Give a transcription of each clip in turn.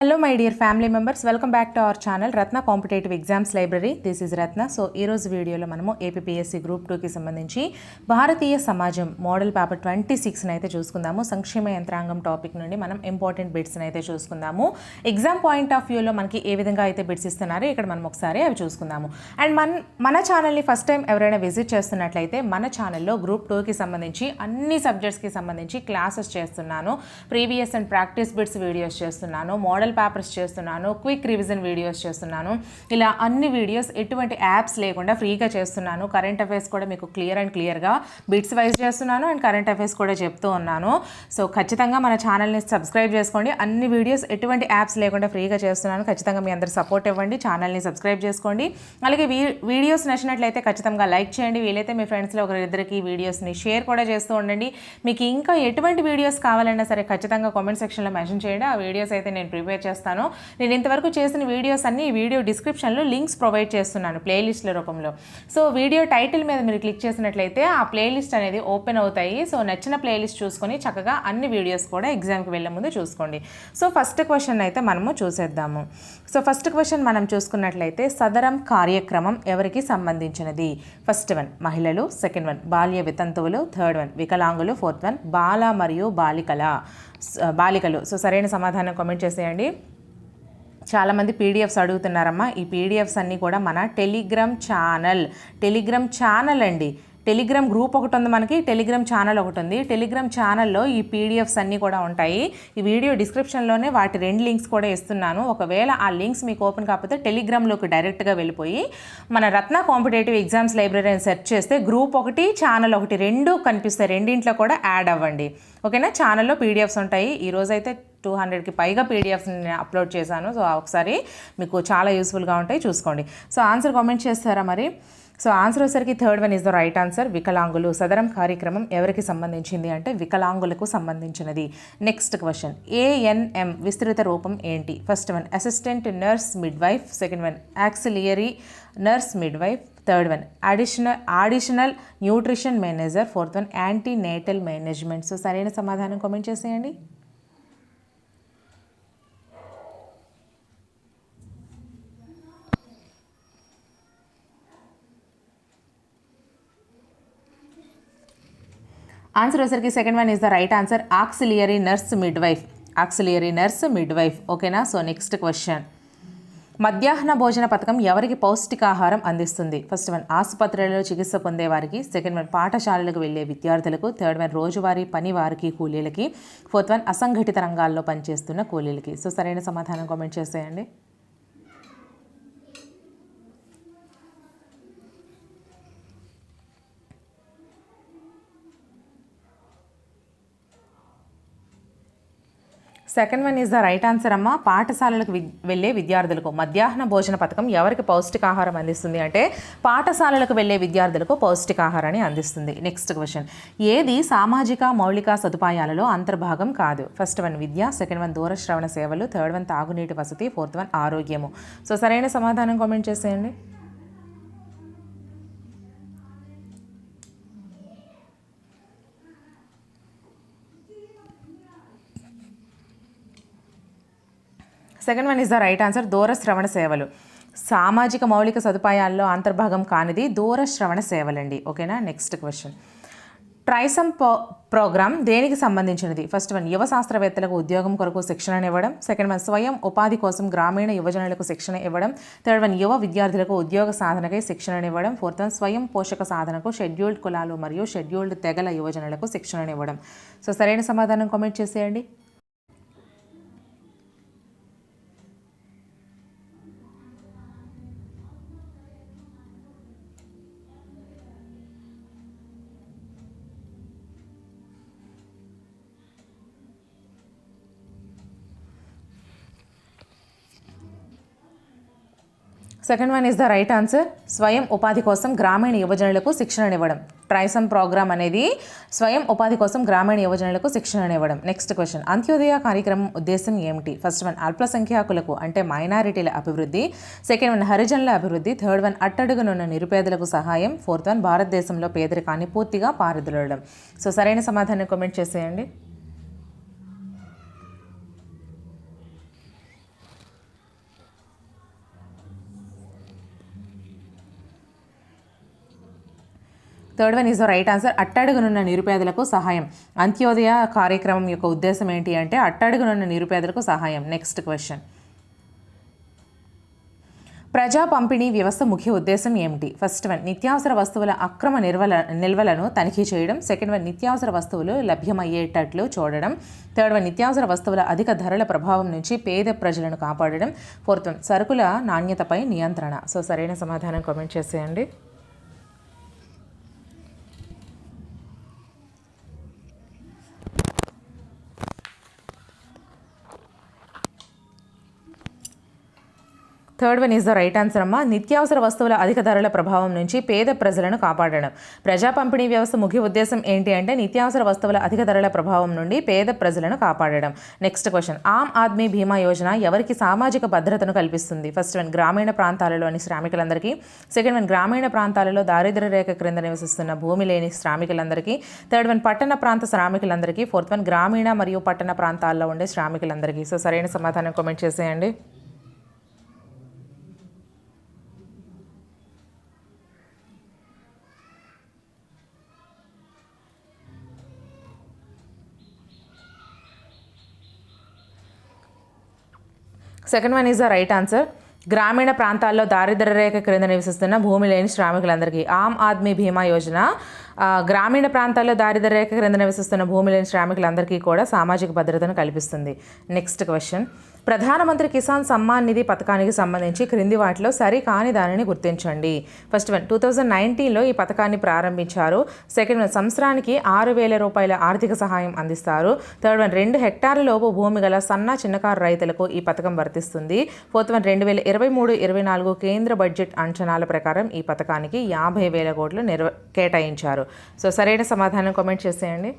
Hello my dear family members welcome back to our channel Ratna competitive exams library this is Ratna so ఈ రోజు వీడియోలో మనము APSC group టూకి సంబంధించి భారతీయ సమాజం మోడల్ పేపర్ ట్వంటీ సిక్స్ని అయితే చూసుకుందాము. సంక్షేమ యంత్రాంగం టాపిక్ నుండి మనం ఇంపార్టెంట్ బిట్స్ని అయితే చూసుకుందాము. ఎగ్జామ్ పాయింట్ ఆఫ్ వ్యూలో మనకి ఏ విధంగా అయితే బిట్స్ ఇస్తున్నారో ఇక్కడ మనం ఒకసారి అవి చూసుకుందాము. అండ్ మన మన ఛానల్ని ఫస్ట్ టైం ఎవరైనా విజిట్ చేస్తున్నట్లయితే మన ఛానల్లో గ్రూప్ టూకి సంబంధించి అన్ని సబ్జెక్ట్స్కి సంబంధించి క్లాసెస్ చేస్తున్నాను. Previous and practice bits videos చేస్తున్నాను. మోడల్ పేపర్స్ చేస్తున్నాను క్విక్ రివిజన్ వీడియోస్ చేస్తున్నాను. ఇలా అన్ని వీడియోస్ ఎటువంటి యాప్స్ లేకుండా ఫ్రీగా చేస్తున్నాను. కరెంట్ అఫైర్స్ కూడా మీకు క్లియర్ అండ్ క్లియర్గా బిట్స్ వైజ్ చేస్తున్నాను అండ్ కరెంట్ అఫైర్స్ కూడా చెప్తూ ఉన్నాను. సో ఖచ్చితంగా మన ఛానల్ని సబ్స్క్రైబ్ చేసుకోండి. అన్ని వీడియోస్ ఎటువంటి యాప్స్ లేకుండా ఫ్రీగా చేస్తున్నాను. ఖచ్చితంగా మీ అందరు సపోర్ట్ ఇవ్వండి. ఛానల్ని సబ్స్క్రైబ్ చేసుకోండి. అలాగే వీ వీడియోస్ నచ్చినట్లయితే ఖచ్చితంగా లైక్ చేయండి. వీలైతే మీ ఫ్రెండ్స్లో ఒకరిద్దరికి వీడియోస్ని షేర్ కూడా చేస్తూ ఉండండి. మీకు ఇంకా ఎటువంటి వీడియోస్ కావాలన్నా సరే ఖచ్చితంగా కామెంట్ సెక్షన్లో మెన్షన్ చేయండి. ఆ వీడియోస్ అయితే నేను ప్రిపేర్ చేస్తాను. నేను ఇంతవరకు చేసిన వీడియోస్ అన్ని ఈ వీడియో డిస్క్రిప్షన్లో లింక్స్ ప్రొవైడ్ చేస్తున్నాను ప్లేలిస్ట్ల రూపంలో. సో వీడియో టైటిల్ మీద మీరు క్లిక్ చేసినట్లయితే ఆ ప్లేలిస్ట్ అనేది ఓపెన్ అవుతాయి. సో నచ్చిన ప్లేలిస్ట్ చూసుకొని చక్కగా అన్ని వీడియోస్ కూడా ఎగ్జామ్కి వెళ్ళే ముందు చూసుకోండి. సో ఫస్ట్ క్వశ్చన్ అయితే మనము చూసేద్దాము. సో ఫస్ట్ క్వశ్చన్ మనం చూసుకున్నట్లయితే సదరం కార్యక్రమం ఎవరికి సంబంధించినది? ఫస్ట్ వన్ మహిళలు. సెకండ్ వన్ బాల్య వితంతువులు. థర్డ్ వన్ వికలాంగులు. ఫోర్త్ వన్ బాల మరియు బాలికల. బాలికలు. సో సరైన సమాధానం కామెంట్ చేసేయండి. చాలామంది పీడిఎఫ్స్ అడుగుతున్నారమ్మా. ఈ పీడిఎఫ్స్ అన్నీ కూడా మన టెలిగ్రామ్ ఛానల్. టెలిగ్రామ్ ఛానల్ అండి. టెలిగ్రామ్ గ్రూప్ ఒకటి ఉంది మనకి టెలిగ్రామ్ ఛానల్ ఒకటి ఉంది. టెలిగ్రామ్ ఛానల్లో ఈ పీడిఎఫ్స్ అన్నీ కూడా ఉంటాయి. ఈ వీడియో డిస్క్రిప్షన్లోనే వాటి రెండు లింక్స్ కూడా ఇస్తున్నాను. ఒకవేళ ఆ లింక్స్ మీకు ఓపెన్ కాకపోతే టెలిగ్రామ్లోకి డైరెక్ట్గా వెళ్ళిపోయి మన రత్న కాంపిటేటివ్ ఎగ్జామ్స్ లైబ్రరీ అని సెర్చ్ చేస్తే గ్రూప్ ఒకటి ఛానల్ ఒకటి రెండు కనిపిస్తాయి. రెండింట్లో కూడా యాడ్ అవ్వండి. ఓకేనా? ఛానల్లో పీడిఎఫ్స్ ఉంటాయి. ఈరోజు అయితే టూ హండ్రెడ్కి పైగా పీడిఎఫ్స్ నేను అప్లోడ్ చేశాను. సో ఒకసారి మీకు చాలా యూస్ఫుల్గా ఉంటాయి. చూసుకోండి. సో ఆన్సర్ కామెంట్ చేస్తారా మరి? సో ఆన్సర్ వచ్చేసరికి third one is the right answer వికలాంగులు సదరం కార్యక్రమం ఎవరికి సంబంధించింది అంటే వికలాంగులకు సంబంధించినది. నెక్స్ట్ క్వశ్చన్ ఏఎన్ఎం విస్తృత రూపం ఏంటి? First one assistant nurse midwife second one auxiliary nurse midwife third one additional additional nutrition manager fourth one antenatal management so సరైన సమాధానం కామెంట్ చేసేయండి. ఆన్సర్ వచ్చేసరికి second one is the right answer auxiliary nurse midwife auxiliary nurse midwife ఓకేనా so next question మధ్యాహ్న భోజన పథకం ఎవరికి పౌష్టికాహారం అందిస్తుంది? ఫస్ట్ వన్ ఆసుపత్రులలో చికిత్స పొందే వారికి. సెకండ్ వన్ పాఠశాలలకు వెళ్ళే విద్యార్థులకు. థర్డ్ వన్ రోజువారీ పని వారికి కూలీలకి. ఫోర్త్ వన్ అసంఘటిత రంగాల్లో పనిచేస్తున్న కూలీలకి. సో సరైన సమాధానం కామెంట్ చేసేయండి. Second one is the right answer అమ్మ. పాఠశాలలకు వి వెళ్ళే విద్యార్థులకు మధ్యాహ్న భోజన పథకం ఎవరికి పౌష్టికాహారం అందిస్తుంది అంటే పాఠశాలలకు వెళ్ళే విద్యార్థులకు పౌష్టికాహారాన్ని అందిస్తుంది. నెక్స్ట్ క్వశ్చన్ ఏది సామాజిక మౌలిక సదుపాయాలలో అంతర్భాగం కాదు? ఫస్ట్ వన్ విద్య సెకండ్ వన్ దూరశ్రవణ సేవలు థర్డ్ వన్ తాగునీటి వసతి ఫోర్త్ వన్ ఆరోగ్యము. సో సరైన సమాధానం కామెంట్ చేసేయండి. Second one is the right answer దూర శ్రవణ సేవలు సామాజిక మౌలిక సదుపాయాల్లో అంతర్భాగం కానిది దూర శ్రవణ సేవలండి ఓకేనా నెక్స్ట్ క్వశ్చన్ ట్రైసమ్ పో ప్రోగ్రామ్ దేనికి సంబంధించినది? ఫస్ట్ వన్ యువ శాస్త్రవేత్తలకు ఉద్యోగం కొరకు శిక్షణ ఇవ్వడం. సెకండ్ వన్ స్వయం ఉపాధి కోసం గ్రామీణ యువజనులకు శిక్షణ ఇవ్వడం. థర్డ్ వన్ యువ విద్యార్థులకు ఉద్యోగ సాధనకై శిక్షణ ఇవ్వడం. ఫోర్త్ వన్ స్వయం పోషక సాధనకు షెడ్యూల్డ్ కులాలు మరియు షెడ్యూల్డ్ తెగల యువజనులకు శిక్షణ ఇవ్వడం. సో సరైన సమాధానం కామెంట్ చేసేయండి. Second one is the right answer స్వయం ఉపాధి కోసం గ్రామీణ యువజనులకు శిక్షణనివ్వడం ట్రైసమ్ ప్రోగ్రామ్ అనేది స్వయం ఉపాధి కోసం గ్రామీణ యువజనులకు శిక్షణనివ్వడం నెక్స్ట్ క్వశ్చన్ అంత్యోదయ కార్యక్రమం ఉద్దేశం ఏమిటి ఫస్ట్ వన్ అల్పసంఖ్యాకులకు అంటే మైనారిటీల అభివృద్ధి సెకండ్ వన్ హరిజనుల అభివృద్ధి థర్డ్ వన్ అట్టడుగునున్న నిరుపేదలకు సహాయం ఫోర్త్ వన్ భారతదేశంలో పేదరికాన్ని పూర్తిగా పారదొలడం సో సరైన సమాధానం కామెంట్ చేసేయండి third one is the right answer అట్టడుగునున్న నిరుపేదలకు సహాయం. అంత్యోదయ కార్యక్రమం యొక్క ఉద్దేశం ఏంటి అంటే అట్టడుగునున్న నిరుపేదలకు సహాయం. నెక్స్ట్ క్వశ్చన్ ప్రజా పంపిణీ వ్యవస్థ ముఖ్య ఉద్దేశం ఏమిటి? ఫస్ట్ వన్ నిత్యావసర వస్తువుల అక్రమ నిర్వల నిల్వలను తనిఖీ చేయడం. సెకండ్ వన్ నిత్యావసర వస్తువులు లభ్యమయ్యేటట్లు చూడడం. థర్డ్ వన్ నిత్యావసర వస్తువుల అధిక ధరల ప్రభావం నుంచి పేద ప్రజలను కాపాడడం. ఫోర్త్ వన్ సరుకుల నాణ్యతపై నియంత్రణ. సో సరైన సమాధానం కామెంట్ చేసేయండి. Third one is the right answer అమ్మ. నిత్యావసర వస్తువుల అధిక ధరల ప్రభావం నుంచి పేద ప్రజలను కాపాడడం. ప్రజా పంపిణీ వ్యవస్థ ముఖ్య ఉద్దేశం ఏంటి అంటే నిత్యావసర వస్తువుల అధిక ధరల ప్రభావం నుండి పేద ప్రజలను కాపాడడం. నెక్స్ట్ క్వశ్చన్ ఆమ్ ఆద్మీ బీమా యోజన ఎవరికి సామాజిక భద్రతను కల్పిస్తుంది? ఫస్ట్ వన్ గ్రామీణ ప్రాంతాలలోని శ్రామికులందరికీ. సెకండ్ వన్ గ్రామీణ ప్రాంతాలలో దారిద్ర్య రేఖ క్రింద నివసిస్తున్న భూమి లేని శ్రామికులందరికీ. థర్డ్ వన్ పట్టణ ప్రాంత శ్రామికులందరికీ. ఫోర్త్ వన్ గ్రామీణ మరియు పట్టణ ప్రాంతాల్లో ఉండే శ్రామికులందరికీ. సో సరైన సమాధానం కామెంట్ చేసేయండి. Second one is the right answer గ్రామీణ ప్రాంతాల్లో దారిద్ర్య రేఖ క్రింద నివసిస్తున్న భూమి లేని శ్రామికులందరికీ ఆమ్ ఆద్మీ బీమా యోజన. గ్రామీణ ప్రాంతాల్లో దారిద్ర రేఖ క్రింద నివసిస్తున్న భూమి లేని శ్రామికులందరికీ కూడా సామాజిక భద్రతను కల్పిస్తుంది. నెక్స్ట్ క్వశ్చన్ ప్రధానమంత్రి కిసాన్ సమ్మాన్ నిధి పథకానికి సంబంధించి క్రింది వాటిలో సరి కాని దానిని గుర్తించండి. ఫస్ట్ వన్ టూ థౌజండ్ నైన్టీన్లో ఈ పథకాన్ని ప్రారంభించారు. సెకండ్ వన్ సంవత్సరానికి ఆరు వేల రూపాయల ఆర్థిక సహాయం అందిస్తారు. థర్డ్ వన్ రెండు హెక్టార్ల లోపు భూమి గల సన్న చిన్నకారు రైతులకు ఈ పథకం వర్తిస్తుంది. ఫోర్త్ వన్ రెండు వేల ఇరవై మూడు ఇరవై నాలుగు కేంద్ర బడ్జెట్ అంచనాల ప్రకారం ఈ పథకానికి యాభై వేల కోట్లు నిర్వ కేటాయించారు. సో సరైన సమాధానం కామెంట్ చేసేయండి.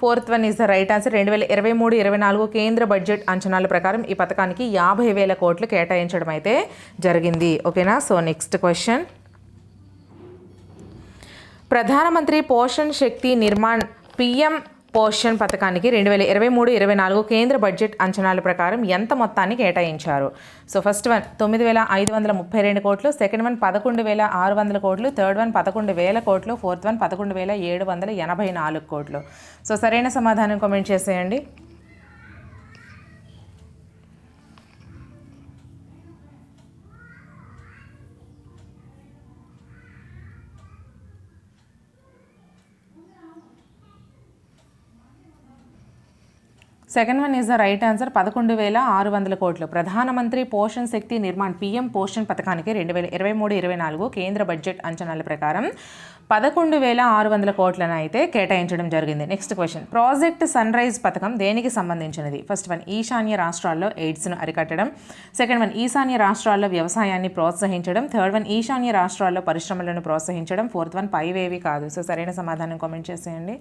Fourth one is the right answer రెండు వేల ఇరవై మూడు ఇరవై నాలుగు కేంద్ర బడ్జెట్ అంచనాల ప్రకారం ఈ పథకానికి యాభై వేల కోట్లు కేటాయించడం అయితే జరిగింది. ఓకేనా so next question Pradhan Mantri Poshan Shakti Nirman PM Poshan పథకానికి రెండు వేల ఇరవై మూడు ఇరవై నాలుగు కేంద్ర బడ్జెట్ అంచనాల ప్రకారం ఎంత మొత్తాన్ని కేటాయించారు? సో ఫస్ట్ వన్ తొమ్మిది వేల ఐదు వందల ముప్పై రెండు కోట్లు సెకండ్ వన్ పదకొండు వేల ఆరు వందల కోట్లు థర్డ్ వన్ పదకొండు వేల కోట్లు ఫోర్త్ వన్ పదకొండు వేల ఏడు వందల ఎనభై నాలుగు కోట్లు. సో సరైన సమాధానం కామెంట్ చేసేయండి. Second one is the right answer. పదకొండు వేల ఆరు వందల కోట్లు. ప్రధానమంత్రి పోషణ్ శక్తి నిర్మాణ్ పీఎం పోషణ్ పథకానికి రెండు వేల ఇరవై మూడు ఇరవై నాలుగు కేంద్ర బడ్జెట్ అంచనాల ప్రకారం పదకొండు వేల ఆరు వందల కోట్లను అయితే కేటాయించడం జరిగింది. Next question. Project sunrise పథకం దేనికి సంబంధించినది? ఫస్ట్ వన్ ఈశాన్య రాష్ట్రాల్లో ఎయిడ్స్ను అరికట్టడం. సెకండ్ వన్ ఈశాన్య రాష్ట్రాల్లో వ్యవసాయాన్ని ప్రోత్సహించడం. థర్డ్ వన్ ఈశాన్య రాష్ట్రాల్లో పరిశ్రమలను ప్రోత్సహించడం. ఫోర్త్ వన్ పైవేవి కాదు. సో సరైన సమాధానం కామెంట్ చేసేయండి.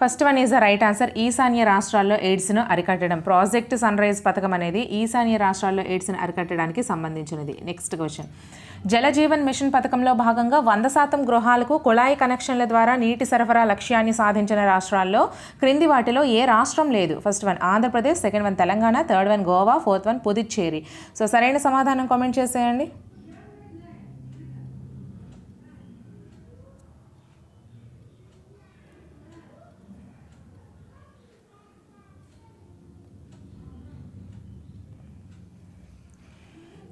First one is the right answer. ఈశాన్య రాష్ట్రాల్లో ఎయిడ్స్ను అరికట్టడం. ప్రాజెక్ట్ సన్ రైజ్ పథకం అనేది ఈశాన్య రాష్ట్రాల్లో ఎయిడ్స్ను అరికట్టడానికి సంబంధించినది. Next question. జలజీవన్ మిషన్ పథకంలో భాగంగా వంద శాతం గృహాలకు కుళాయి కనెక్షన్ల ద్వారా నీటి సరఫరా లక్ష్యాన్ని సాధించిన రాష్ట్రాల్లో క్రింది వాటిలో ఏ రాష్ట్రం లేదు. First one Andhra Pradesh second one Telangana third one Goa fourth one Puducherry. So సరైన సమాధానం కామెంట్ చేసేయండి.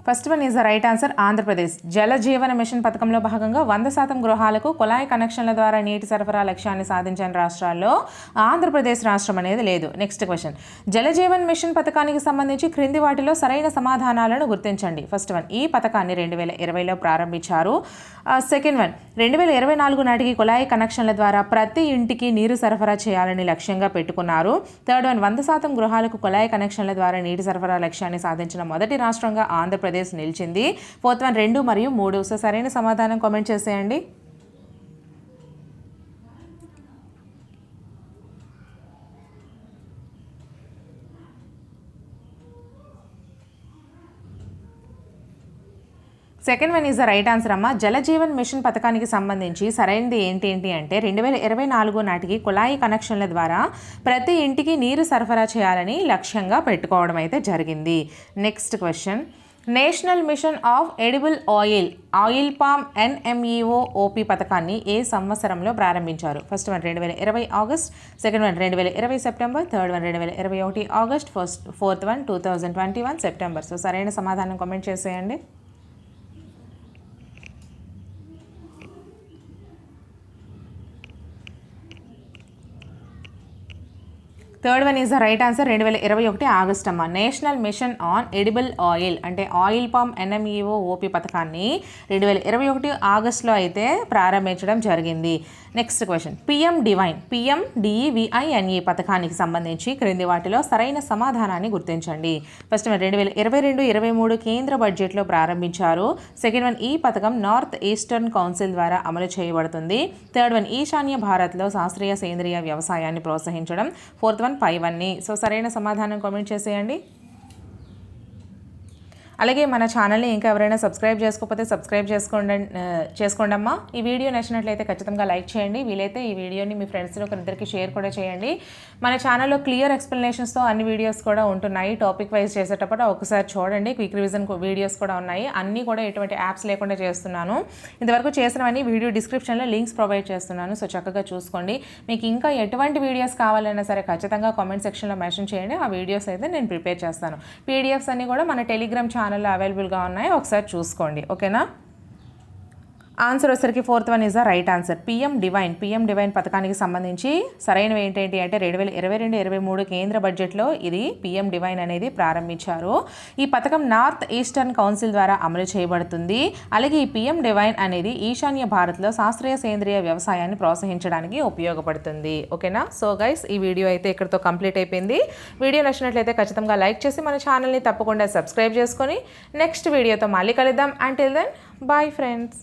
First one is the right answer Andhra Pradesh. Jal Jeevan mission పథకంలో భాగంగా వంద శాతం గృహాలకు కుళాయి కనెక్షన్ల ద్వారా నీటి సరఫరా లక్ష్యాన్ని సాధించిన రాష్ట్రాల్లో ఆంధ్రప్రదేశ్ రాష్ట్రం అనేది లేదు. Next question. Jal Jeevan mission పథకానికి సంబంధించి క్రింది వాటిలో సరైన సమాధానాలను గుర్తించండి. ఫస్ట్ వన్ ఈ పథకాన్ని రెండు వేల ఇరవైలో ప్రారంభించారు. సెకండ్ వన్ రెండు వేల ఇరవై నాలుగు నాటికి కుళాయి కనెక్షన్ల ద్వారా ప్రతి ఇంటికి నీరు సరఫరా చేయాలని లక్ష్యంగా పెట్టుకున్నారు. థర్డ్ వన్ వంద శాతం గృహాలకు కుళాయి కనెక్షన్ల ద్వారా నీటి సరఫరా లక్ష్యాన్ని సాధించిన మొదటి రాష్ట్రంగా ఆంధ్రప్రదేశ్ ఆంధ్రప్రదేశ్ నిలిచింది. ఫోర్త్ వన్ రెండు మరియు మూడు. సో సరైన సమాధానం కామెంట్ చేసేయండి. Second one is the right answer అమ్మ. జలజీవన్ మిషన్ పథకానికి సంబంధించి సరైనది ఏంటి అంటే రెండు వేల ఇరవై నాలుగు నాటికి కుళాయి కనెక్షన్ల ద్వారా ప్రతి ఇంటికి నీరు సరఫరా చేయాలని లక్ష్యంగా పెట్టుకోవడం అయితే జరిగింది. Next question national mission of edible oil oil palm NMEO OP పథకాన్ని ఏ సంవత్సరంలో ప్రారంభించారు? ఫస్ట్ వన్ రెండు వేల ఇరవై ఆగస్ట్ సెకండ్ వన్ రెండు వేల ఇరవై సెప్టెంబర్ థర్డ్ వన్ రెండు వేల ఇరవై ఒకటి August first fourth one two thousand twenty one September so సరైన సమాధానం కామెంట్ చేసేయండి. Third one is the right answer రెండు వేల ఇరవై ఒకటి ఆగస్ట్ అమ్మ national mission on edible oil అంటే ఆయిల్ పామ్ ఎన్ఎంఈఓ ఓపీ పథకాన్ని రెండు వేల ఇరవై ఒకటి ఆగస్టులో అయితే ప్రారంభించడం జరిగింది. Next question PM divine PM DEVINE పథకానికి సంబంధించి క్రింది వాటిలో సరైన సమాధానాన్ని గుర్తించండి. ఫస్ట్ వన్ రెండు వేల ఇరవై రెండు ఇరవై మూడు కేంద్ర బడ్జెట్లో ప్రారంభించారు. సెకండ్ వన్ ఈ పథకం నార్త్ ఈస్టర్న్ కౌన్సిల్ ద్వారా అమలు చేయబడుతుంది. థర్డ్ వన్ ఈశాన్య భారత్లో శాస్త్రీయ సేంద్రియ వ్యవసాయాన్ని ప్రోత్సహించడం. ఫోర్త్ వన్ ఫైవ్ వన్ని సో సరైన సమాధానం కామెంట్ చేసేయండి. అలాగే మన ఛానల్ని ఇంకా ఎవరైనా సబ్స్క్రైబ్ చేసుకోకపోతే సబ్స్క్రైబ్ చేసుకోండి చేసుకోండి అమ్మా ఈ వీడియో నచ్చినట్లయితే ఖచ్చితంగా లైక్ చేయండి. వీలైతే ఈ వీడియోని మీ ఫ్రెండ్స్లో ఒకరిద్దరికి షేర్ కూడా చేయండి. మన ఛానల్లో క్లియర్ ఎక్స్ప్లెనేషన్స్తో అన్ని వీడియోస్ కూడా ఉంటున్నాయి. టాపిక్ వైజ్ చేసేటప్పుడు ఒకసారి చూడండి. క్విక్ రివిజన్ వీడియోస్ కూడా ఉన్నాయి. అన్నీ కూడా ఎటువంటి యాప్స్ లేకుండా చేస్తున్నాను. ఇంతవరకు చేసినవన్నీ వీడియో డిస్క్రిప్షన్లో లింక్స్ ప్రొవైడ్ చేస్తున్నాను. సో చక్కగా చూసుకోండి. మీకు ఇంకా ఎటువంటి వీడియోస్ కావాలన్నా సరే ఖచ్చితంగా కామెంట్ సెక్షన్లో మెన్షన్ చేయండి. ఆ వీడియోస్ అయితే నేను ప్రిపేర్ చేస్తాను. పీడిఎఫ్స్ అన్నీ కూడా మన టెలిగ్రామ్ ఛానల్లో అవైలబుల్గా ఉన్నాయి ఒకసారి చూసుకోండి. ఓకేనా? ఆన్సర్ వచ్చేసరికి fourth one is the right answer PM divine PM divine పథకానికి సంబంధించి సరైనవి ఏంటంటే అంటే రెండు వేల ఇరవై రెండు ఇరవై మూడు కేంద్ర బడ్జెట్లో ఇది పిఎం డివైన్ అనేది ప్రారంభించారు. ఈ పథకం నార్త్ ఈస్టర్న్ కౌన్సిల్ ద్వారా అమలు చేయబడుతుంది. అలాగే ఈ పిఎం డివైన్ అనేది ఈశాన్య భారత్లో శాస్త్రీయ సేంద్రియ వ్యవసాయాన్ని ప్రోత్సహించడానికి ఉపయోగపడుతుంది. ఓకేనా? సో గైస్ ఈ వీడియో అయితే ఇక్కడితో కంప్లీట్ అయిపోయింది. వీడియో నచ్చినట్లయితే ఖచ్చితంగా లైక్ చేసి మన ఛానల్ని తప్పకుండా సబ్స్క్రైబ్ చేసుకొని నెక్స్ట్ వీడియోతో మళ్ళీ కలుద్దాం. Until then bye friends